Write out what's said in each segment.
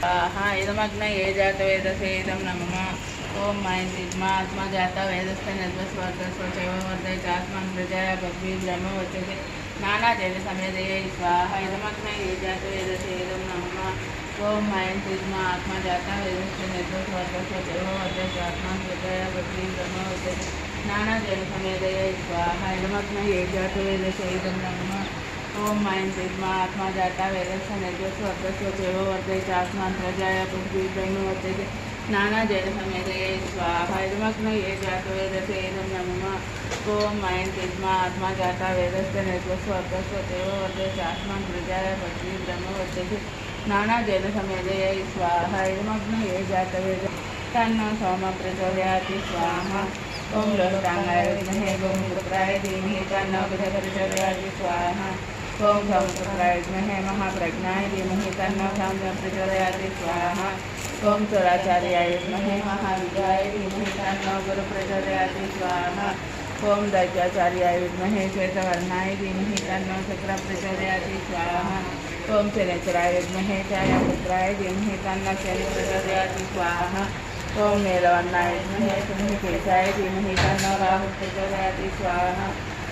ఇదమగ్న ఏ జాత వేదసే ఇదం నమ ఓం మైంది మా ఆత్మ జాత వేదస్థ నిర్వస్వర్గ శైవర్ధ ఆత్మ ప్రజయ భగ్వి బ్రహ్మ వచ్చే నానా జైన సమేదయ స్వాహ ఇదమగ్న ఏ జాత వేదసే ఇదం నమ ఓం మైన్ ఆత్మ జాత వేదస్థ నిర్వస్వర్గ శైవర్ధ ఆత్మ ప్రజయ భగ్వి బ్రహ్మ వచ్చే నానా జైన సమేదయ స్వాహ ఇదమగ్న ఏ జాత వేదసే ఇదం నమ निर्जस्व अर्धस्व देवो वर्धयति आत्मान प्रजाय पृथ्वी ब्रह्म वर्धयति नाना जय समेदये स्वाहा इदमग्न ये जातो वेदसे एदं नमः ओम माइन तेजमा आत्मा जाता वेदस्य निर्जस्व अर्धस्व देवो वर्धयति आत्मान प्रजाय पृथ्वी ब्रह्म वर्धयति नाना जय समेदये स्वाहा इदमग्न ये जात वेद तन्नो सोम प्रचोदयाति स्वाहा ओम लोहितांगाय विद्महे गोमुद्राय धीमहि तन्नो बुध प्रचोदयाति स्वाहा। ओम समुद्राय विद्महे महाप्रज्ञाय धीमहि तन्नो साम्य प्रचोदयाति स्वाहा ओम चोराचार्याय विद्महे महाविद्याय धीमहि तन्नो गुरु प्रचोदयाति स्वाहा ओम दैत्याचार्याय विद्महे श्वेतवर्णाय धीमहि तन्नो शुक्र प्रचोदयाति स्वाहा ओम शनिचराय विद्महे छायापुत्राय धीमहि तन्नो शनि प्रचोदयाति स्वाहा ओम नीलवर्णाय विद्महे कुम्भकेशाय धीमहि तन्नो राहु प्रचोदयाति स्वाहा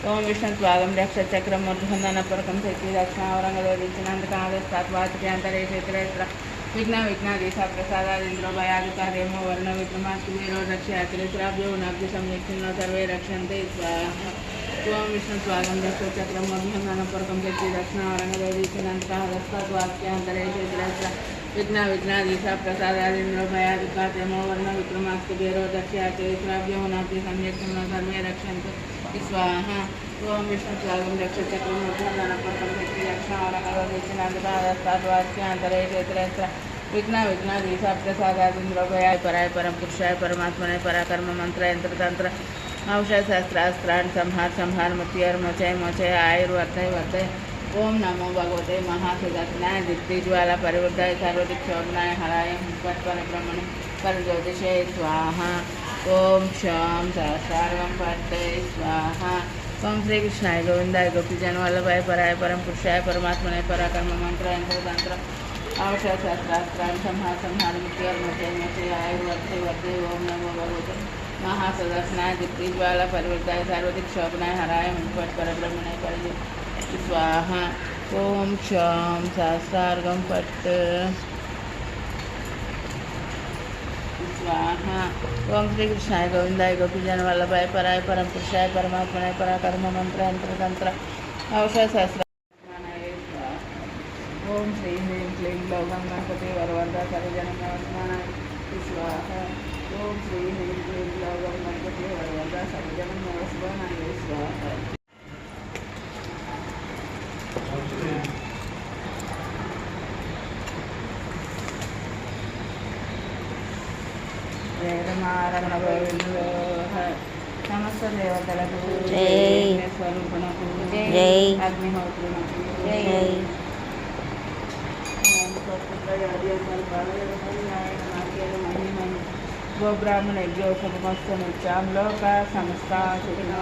ఓం విష్ణు భాగం రక్ష చక్రం మధుబంధన పూర్వకం శక్తి దక్షిణ ఔరంగలో దించినందుకు ఆదర్శాత్ వాతికి అంతరేషేత్ర విఘ్న విఘ్నాధీశ ప్రసాదాదింద్రో భయాధికార్యమో వర్ణ విద్యమాస్తు రక్ష అఖిలేశ్వరాభ్యో నబ్ది సంరక్షణలో సర్వే రక్షంతే ఓం విష్ణు స్వాగం రక్ష చక్రం మధుబంధన పూర్వకం శక్తి దక్షిణ ఔరంగలో దించినందుకు ఆదర్శాత్ వాతికి विघ्न वर्ण विक्रमात्कुबेरो रक्षयात्री शराभ्यो उनाभ्य सम्यक् चिन्नो सर्वे रक्षन्ते स्वाहा ओम दक्षिणावरङ्गदोदिचिनान्तकादस्ताद्वाक्यान्तरे क्षेत्रेत्र विघ्न विघ्नादीशा प्रसादादिन्द्रो भयाय पराय परम पुरुषाय परमात्मने पराकर्म मंत्र यंत्र तंत्र औषध शस्त्रास्त्राण संहार संहार मतियर मोचय मोचय आयुर्वर्धय वर्धय ओम नमो भगवते महासुदत्नाय दिग्ज्वाला परिवर्तय सर्वदिक शोभनाय हराय हुंकट परब्रह्मणे परज्योतिषे स्वाहा। ओम शम सहस्रार्वम पट्टे स्वाहा। ओम श्री कृष्णाय गोविंदाय गोपीजन वल्लभाय पराय परम पुरुषाय परमात्मने पराकर्म मंत्र यंत्र तंत्र औषध शस्त्रास्त्राण संहार संहार मोचय आयुर्वर्धय वर्धय ओम नमो भगवते महासदस्नाय दिग्ज्वाला परिवर्ताय सर्वदिक शोभनाय हराय मुंपट परब्रह्मणे परिजय। स्वाहा ओम शम सहस्रार्गम पट्ट स्वाहा ओम श्री कृष्णाय गोविंदाय गोपीजन वल्लभाय पराय परम पुरुषाय परमात्मने पराकर्म मंत्र यंत्र तंत्र औषध शस्त्र ओम श्री ह्रीं क्लीं लौगं गणपति वरवरदा सर्वजन नमस्मानाय स्वाहा ओम श्री ह्रीं क्लीं వేదమారమణ గోవిందో సమస్త దేవతలకు స్వరూపణకు జై అగ్నిహోత్రునకు జై గోబ్రాహ్మణ యజ్ఞోపమస్తు నిత్యాం లోక సంస్థ శిఖినో